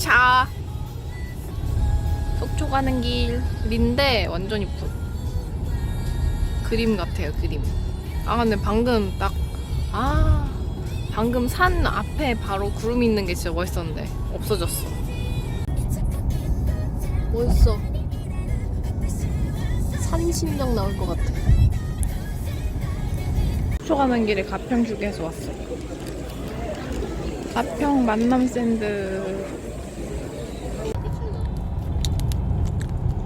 1일차 속초 가는 길인데 완전 이쁘. 그림 같아요 그림. 아 근데 방금 딱 아 방금 산 앞에 바로 구름 있는 게 진짜 멋있었는데 없어졌어. 멋있어. 산신령 나올 것 같아. 속초 가는 길에 가평 휴게소 왔어. 가평 만남 샌드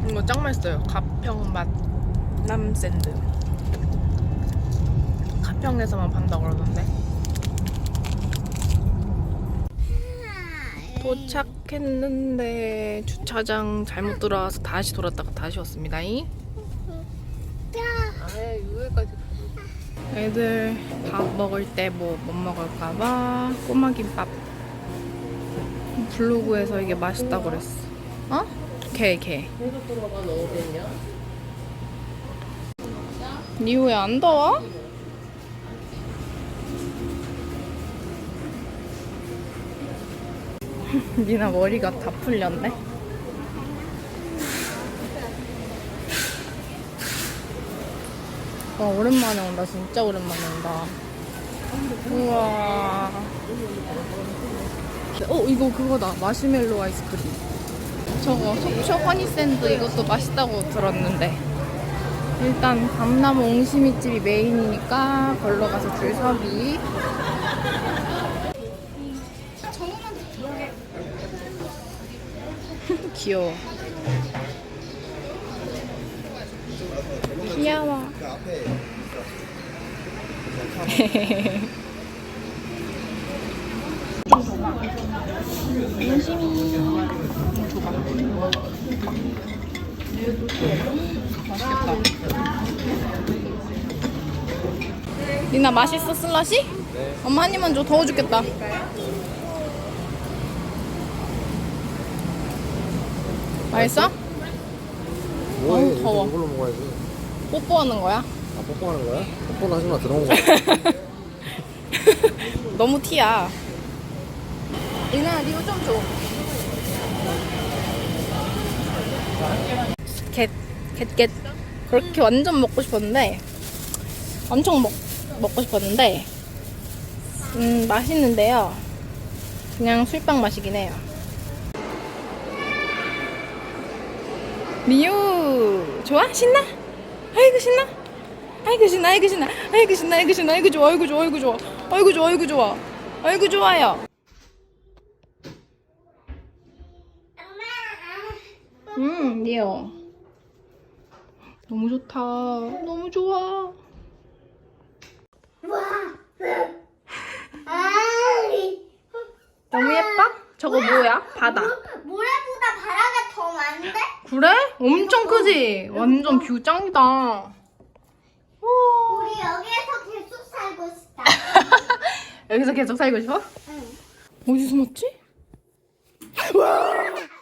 이거 짱 맛있어요. 가평 만남 샌드. 가평에서만 판다고 그러던데? 도착했는데 주차장 잘못 들어와서 다시 돌았다가 다시 왔습니다. 이 애들 밥 먹을 때 뭐 못 먹을까봐 꼬마 김밥. 블로그에서 이게 맛있다고 그랬어. 어? 개 개. 계속 들어가 넣으면요. 니호 왜안 더워? 니나 머리가 다 풀렸네. 와 오랜만에 온다 진짜 오랜만에 온다. 우와. 어 이거 그거다 마시멜로 아이스크림. 저거 속초 허니샌드 이것도 맛있다고 들었는데. 일단 밤나무 옹심이집이 메인이니까 걸러 가서 줄 서기. 귀여워. 귀여워. 옹심이. 줘봐. 맛있겠다. 리나 맛있어 슬러시? 엄마 한 입만 줘 더워 죽겠다. 맛있어? 뭐해? 어우, 더워. 이걸로 먹어야지. 뽀뽀하는 거야? 아, 뽀뽀하는 거야? 뽀뽀는 하지 마. 들어온 거야. 너무 티야. 리나 이거 좀 줘. 겟, 겟, 겟. 그렇게 완전 먹고 싶었는데, 엄청 먹, 먹고 싶었는데, 음, 맛있는데요. 그냥 술빵 맛이긴 해요. 미유, 좋아? 신나? 아이고, 신나? 아이고, 신나, 아이고, 신나, 아이고, 신나, 아이고, 좋아, 아이고, 좋아, 아이고, 좋아, 아이고, 좋아, 아이고, 좋아, 아이고, 좋아요. 음, 미요. 너무 좋다. 너무 좋아. 너무 예뻐? 저거 뭐야? 바다. 모래보다 바다가 더 많은데? 그래? 엄청 크지? 완전 뷰 짱이다. 우리 여기에서 계속 살고 싶다. 여기서 계속 살고 싶어? 응. 어디 숨었지? 우와!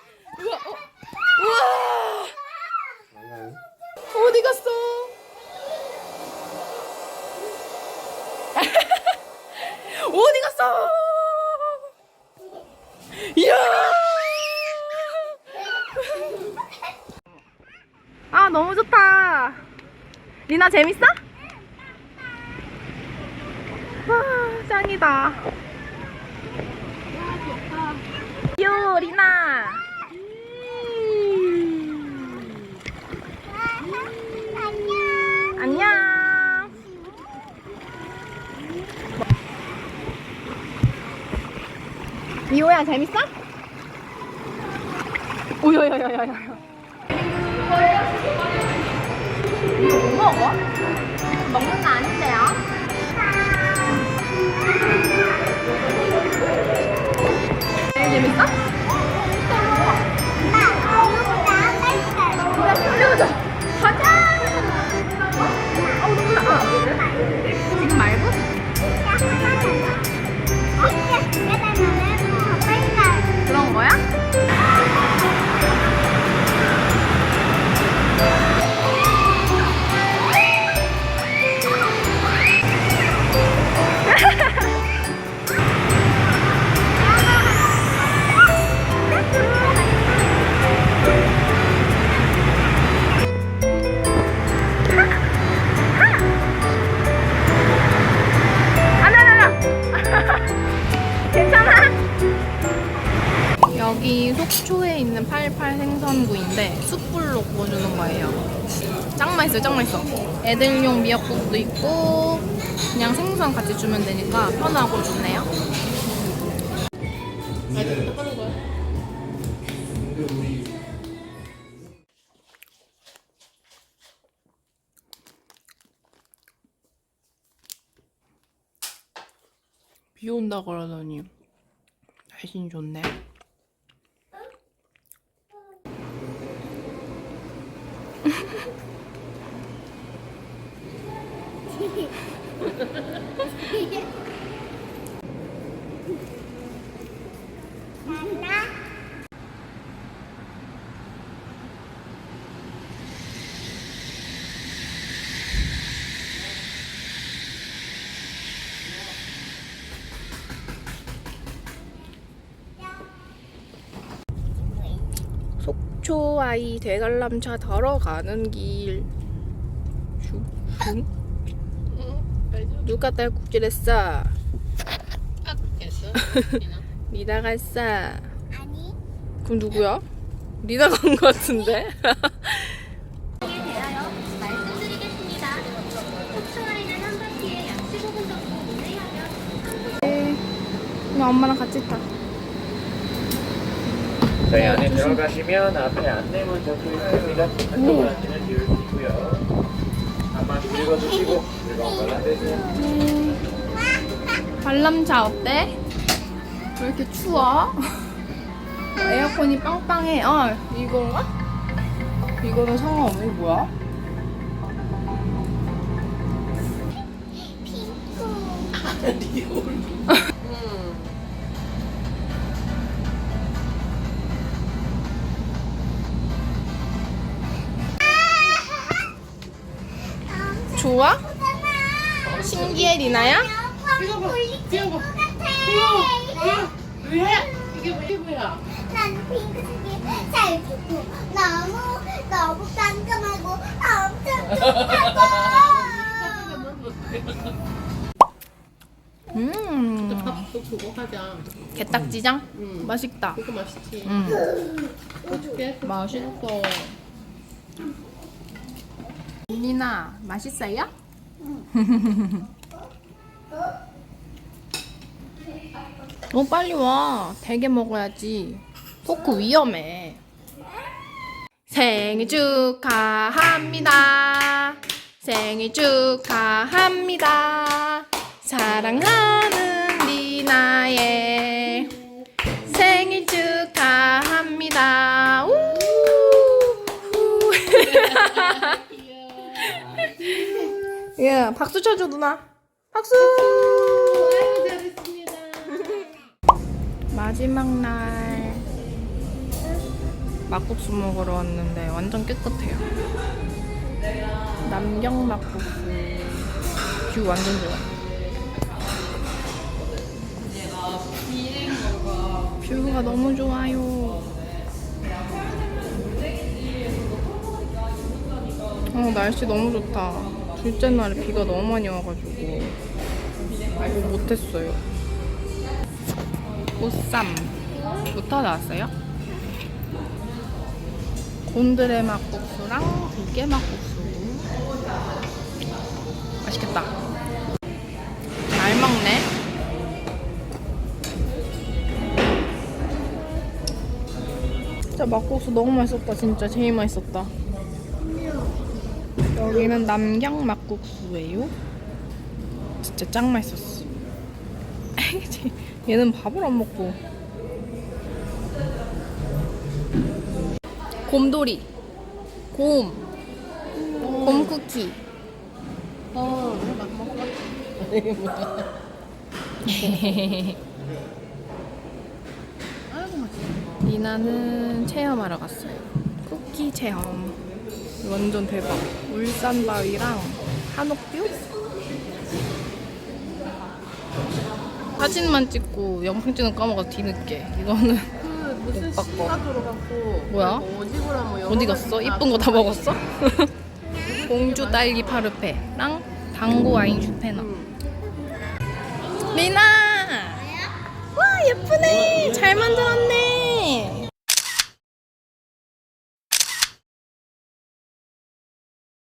어디 갔어? 어디 갔어? 이야! 아, 너무 좋다. 리나 재밌어? 와, 짱이다. 요, 리나. 안녕. 안녕. 미호야 재밌어? 오야야야야야. 이거 뭐 먹어? 먹는 거 아닌데요? 제일 재밌어? 그래, 돌려보자. 가자. 맛있어요, 짱 맛있어. 애들용 미역국도 있고 그냥 생선 같이 주면 되니까 편하고 좋네요. 비 온다 그러더니 날씨는 좋네. 속초 아이 대관람차 타러 가는 길. 슝, 슝. 누가 딸꾹질했어? 리다가 했어. 아니. 그럼 누구야? 같은데? 속초아이는 한 바퀴에 약 15분 정도 운행하면 그냥 엄마랑 같이 타. 저희 안에 들어가시면 앞에 안내문 적혀 있습니다. 한쪽으로 앉으면 지우시고요. 읽어주시고 즐거운 관람 되세요. 관람차 어때? 왜 이렇게 추워? 에어컨이 빵빵해. 아, 이건가? 이거는 상관없네. 뭐야? 좋아? 신기해, 리나야? 이거 봐. 이거 봐. 같아. 왜? 이게 왜 뭐야? 난 핑크색이 잘 예쁘고 너무 너무 깜깜하고 엄청 좋다고. 음, 밥도 그거 하자. 게딱지장? 음. 맛있다. 그거 맛있지. 음, 어떻게? 맛있어. 리나, 맛있어요? 너 빨리 와. 대게 먹어야지. 포크 위험해. 생일 축하합니다. 생일 축하합니다. 사랑하는 리나의 생일 축하합니다. 예, 박수 쳐줘 누나. 박수. 아이고 잘했습니다. 마지막 날 막국수 먹으러 왔는데 완전 깨끗해요. 남경 막국수 뷰 완전 좋아. 뷰가 너무 좋아요. 어 날씨 너무 좋다. 둘째 날에 비가 너무 많이 와가지고 뭐 못했어요. 보쌈 부터 나왔어요. 곤드레 막국수랑 들깨 막국수. 맛있겠다. 잘 먹네. 진짜 막국수 너무 맛있었다. 진짜 제일 맛있었다. 여기는 남경 막국수예요. 진짜 짱 맛있었어. 얘는 밥을 안 먹고. 곰돌이. 곰. 곰 쿠키. 어, 막 맛있어. 리나는 체험하러 갔어요. 쿠키 체험. 완전 대박. 울산바위랑 한옥뷰? 사진만 찍고 영상 찍는 까먹어 뒤늦게. 이거는 그 무슨 못 바꿔. 뭐야? 어디 갔어? 이쁜 거 다 먹었어? 공주 딸기 파르페랑 당구 와인 슈페너. 미나! 와 예쁘네. 뭐? 잘 만들었네.